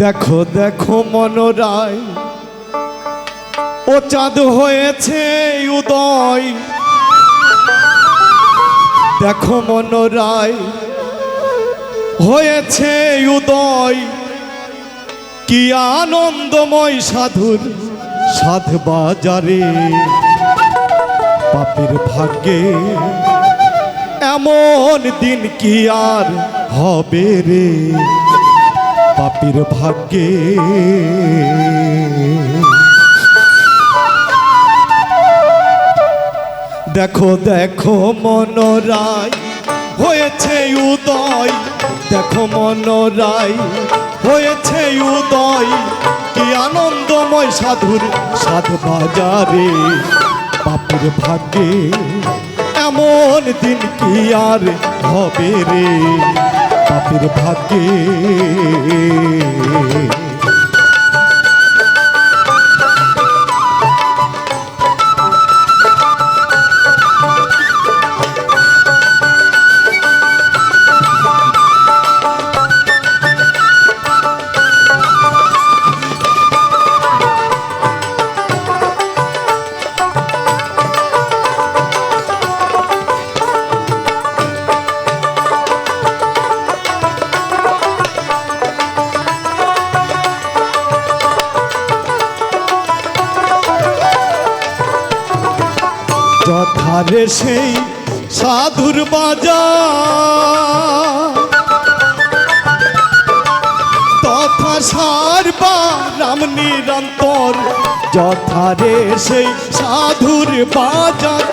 দেখো দেখো মনোরায়। ও চাঁদ হয়েছে উদয়। দেখো মনোরায়, হয়েছে উদয়। কি আনন্দময় সাধুর সাধ বাজারে। পাপের ভাগ্যে এমন দিন কি আর হবে রে? পাপের ভাগ্যে। দেখো দেখো মনোরায় হয়েছে উদয়। দেখো মনোরায় হয়েছে উদয়। কি আনন্দময় সাধুর সাধু বাজারে। পাপের ভাগ্যে এমন দিন কি আর হবে রে? পাপের ভাগ্যে। যথারে সেই সাধুর বাজার। তথা সারবা রাম নিরন্তর যথারে সেই সাধুর বাজার।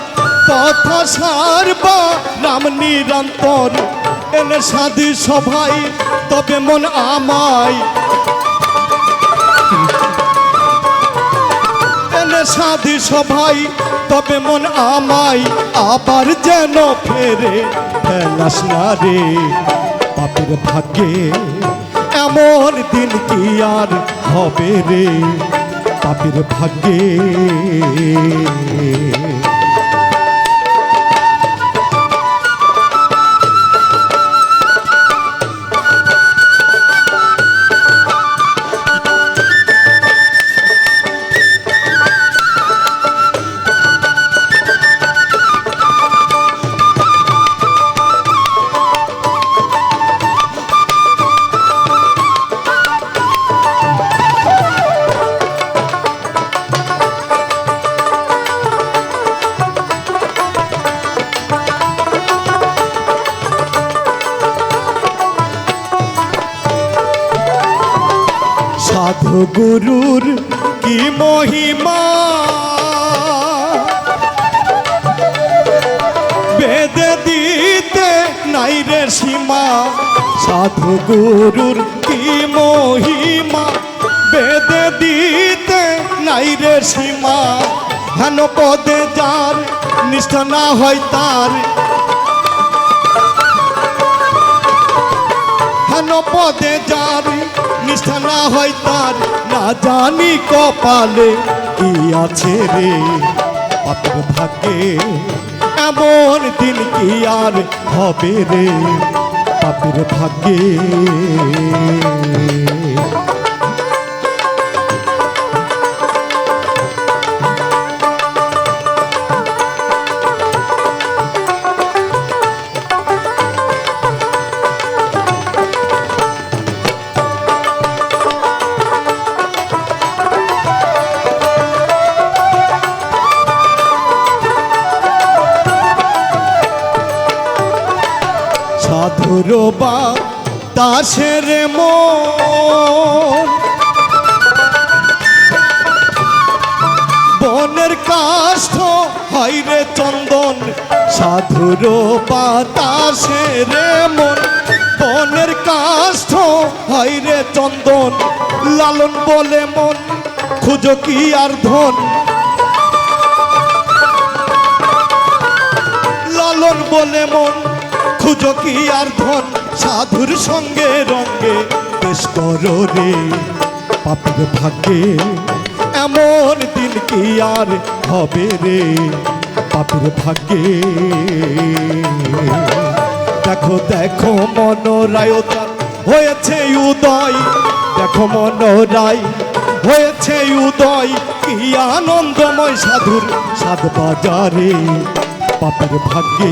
তথা সারবা রাম নিরন্তর এনে সাধু সভাই তবে মন আমায় সাধু সভাই, তবে মন আমায় আবার যেন ফেরে ফেলাস না রে। পাপের ভাগ্যে এমন দিন কি আর হবে রে? পাপের ভাগ্যে সাধু গুরুর কি মহিমা? বেদে দিতে নাই রে সীমা। সাধু গুরুর কি মহিমা? বেদে দিতে নাই রে সীমা। হেন পদে যার নিষ্ঠা না হয় তার। হেন পদে যার নিষ্ঠা না হয় তার, না জানি কপালে কি আছে রে। পাপের ভাগ্যে এমন দিন কি আর হবে রে। পাপের ভাগ্যে সাধুর বা দাসের মন। বনের কাষ্ঠ, হয় রে চন্দন, সাধুর বাতাসের মন। বনের কাষ্ঠ, হয় রে চন্দন, লালন বলে মন, খুঁজো কি আর ধন। লালন বলে মন কি আর ধন? সাধুর সঙ্গে রঙ্গে বেশ করো রে পাপের ভাগ্যে। এমন দিন কি আর হবে রে পাপের ভাগ্যে? দেখো দেখো মনোরায়তার হয়েছে উদয়। দেখো মনোরাই হয়েছে উদয়। কি আনন্দময় সাধুর সাদ বাজারে পাপের ভাগ্যে।